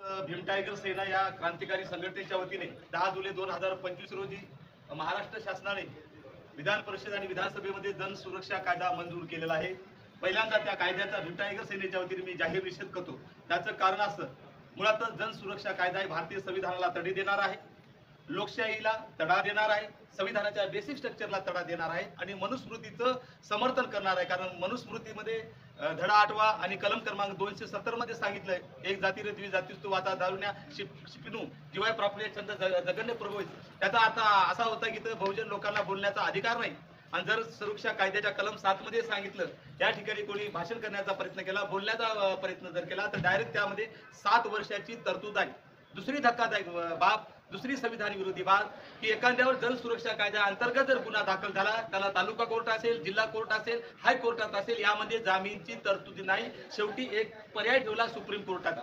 Bhim tiger सेना या क्रांतिकारी संघटनेच्या वतीने दहा जुलै दोन हजार पंचवीस रोजी महाराष्ट्र शासनाने विधान परिषद आणि विधानसभेमध्ये जन सुरक्षा कायदा मंजूर केलेला आहे. पहिल्यांदा त्या कायद्याचा भीम टायगर सेनेच्या वतीने मी जाहीर निषेध करतो. त्याचं कारण असं मुळातच जन सुरक्षा कायदा हे भारतीय संविधानाला तडे देणार आहे. लोकशाहीला तडा देणार आहे संविधानाच्या बेसिक स्ट्रक्चरला तडा देणार आहे आणि मनुस्मृतीचं समर्थन करणार आहे. कारण मनुस्मृतीमध्ये धडा आठवा आणि कलम क्रमांक दोनशे सत्तरमध्ये सांगितलंय एक जाती रे द्वि जातीस्तू दारुण्या शिप जिवाय प्राप्ले छंद जगन्य प्रभू त्याचा अर्थ असा होता की बहुजन लोकांना बोलण्याचा अधिकार नाही. आणि जर सुरक्षा कायद्याच्या कलम सात मध्ये सांगितलं त्या ठिकाणी कोणी भाषण करण्याचा प्रयत्न केला बोलण्याचा प्रयत्न जर केला तर डायरेक्ट त्यामध्ये सात वर्षाची तरतूद आहे. दुसरी धक्कादायक बाब दुसरी संविधान विरोधी बाब की एखाद्यावर जल सुरक्षा कायद्या अंतर्गत जर गुन्हा दाखल झाला त्याला तालुका कोर्ट असेल जिल्हा कोर्ट असेल हायकोर्टात असेल यामध्ये जामीनची तरतुदी नाही. शेवटी एक पर्याय ठेवला सुप्रीम कोर्टाचा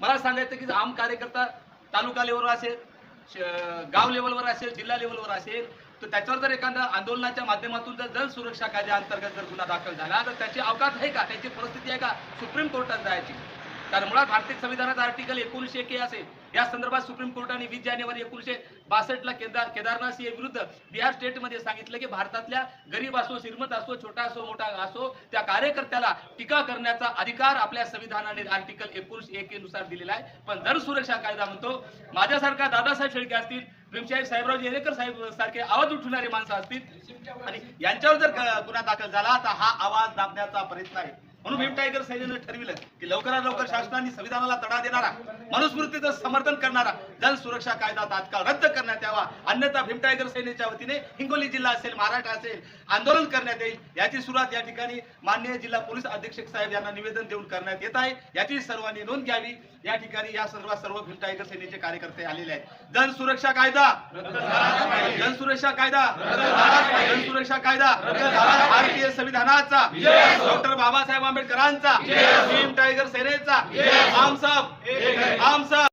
मला सांगायचं की आम कार्यकर्ता तालुका लेवलवर असेल गाव लेवलवर असेल जिल्हा लेवलवर असेल तर त्याच्यावर जर एखाद्या आंदोलनाच्या माध्यमातून जर जल सुरक्षा कायद्या अंतर्गत जर गुन्हा दाखल झाला तर त्याची अवकाश आहे का? त्याची परिस्थिती आहे का? सुप्रीम कोर्टात जायची. कारण मुळात भारतीय संविधानात आर्टिकल एकोणीसशे एक असेल या संदर्भात सुप्रीम कोर्टाने वीस जानेवारी एकोणीसशे बासष्टला केदार केदारनाथ विरुद्ध बिहार स्टेटमध्ये सांगितलं की भारतातल्या गरीब असो श्रीमंत असो छोटा असो मोठा असो त्या कार्यकर्त्याला टीका करण्याचा अधिकार आपल्या संविधानाने आर्टिकल एकोणीसशे एक नुसार दिलेला आहे. पण दर सुरक्षा कायदा म्हणतो माझ्यासारखा दादासाहेब शेळके असतील भीमशाही साहेबराव येणेकर साहेब सारखे आवाज उठवणारी माणसं असतील आणि यांच्यावर जर गुन्हा दाखल झाला तर हा आवाज दाबण्याचा प्रयत्न आहे. म्हणून भीम टायगर सैन्यानं ठरविलं की लवकरात लवकर शासनाने संविधानाला तडा देणारा मनुस्मृतीचं समर्थन करणारा जल सुरक्षा कायदा तात्काळ रद्द करण्यात यावा. अन्यथा भीम टायगर सैन्याच्या वतीने हिंगोली जिल्हा असेल महाराष्ट्र असेल आंदोलन करण्यात येईल. याची सुरुवात या ठिकाणी माननीय जिल्हा पोलीस अधीक्षक साहेब यांना निवेदन देऊन करण्यात येत आहे. याची सर्वांनी नोंद घ्यावी. या ठिकाणी या सर्वात सर्व भीम टायगर सेनेचे कार्यकर्ते आलेले आहेत. जन सुरक्षा कायदा. जन सुरक्षा कायदा. जन सुरक्षा कायदा भारतीय संविधानाचा डॉक्टर बाबासाहेब आंबेडकरांचा भीम टायगर सेनेचा आमसाब आमसाब